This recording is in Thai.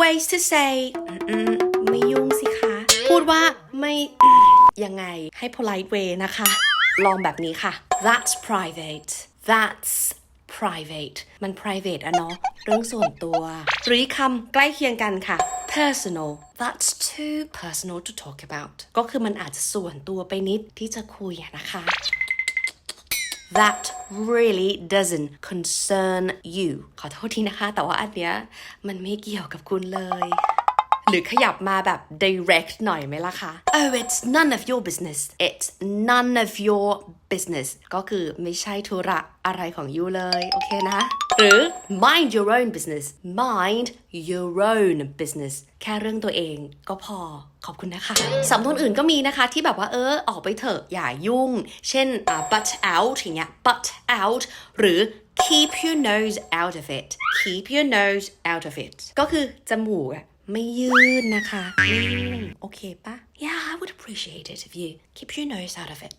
ways to say ไม่ยุ่งสิคะ พูดว่าไม่ยังไงให้ polite way นะคะ ลองแบบนี้ค่ะ that's private that's private มัน private อะเนาะเรื่องส่วนตัว หรือคำใกล้เคียงกันค่ะ personal that's too personal to talk about ก็คือมันอาจจะส่วนตัวไปนิดที่จะคุยนะคะ that really doesn't concern you ขอโทษทีนะคะ แต่ว่าอันเนี้ยมันไม่เกี่ยวกับคุณเลย หรือขยับมาแบบ direct หน่อยไหมล่ะคะ oh it's none of your business it's none of your business ก็คือไม่ใช่ธุระอะไรของยูเลย โอเคนะ หรือ mind your own business mind your own business แค่เรื่องตัวเองก็พอขอบคุณนะคะสำนวนอื่นก็มีนะคะที่แบบว่าเออ ออกไปเถอะอย่ายุ่ง เช่นอ่า butt out อย่างเงี้ย butt out หรือ keep your nose out of it keep your nose out of it ก็คือจมูกอะ ไม่ยืดนะคะอืมโอเคปะ Yeah I would appreciate it if you keep your nose out of it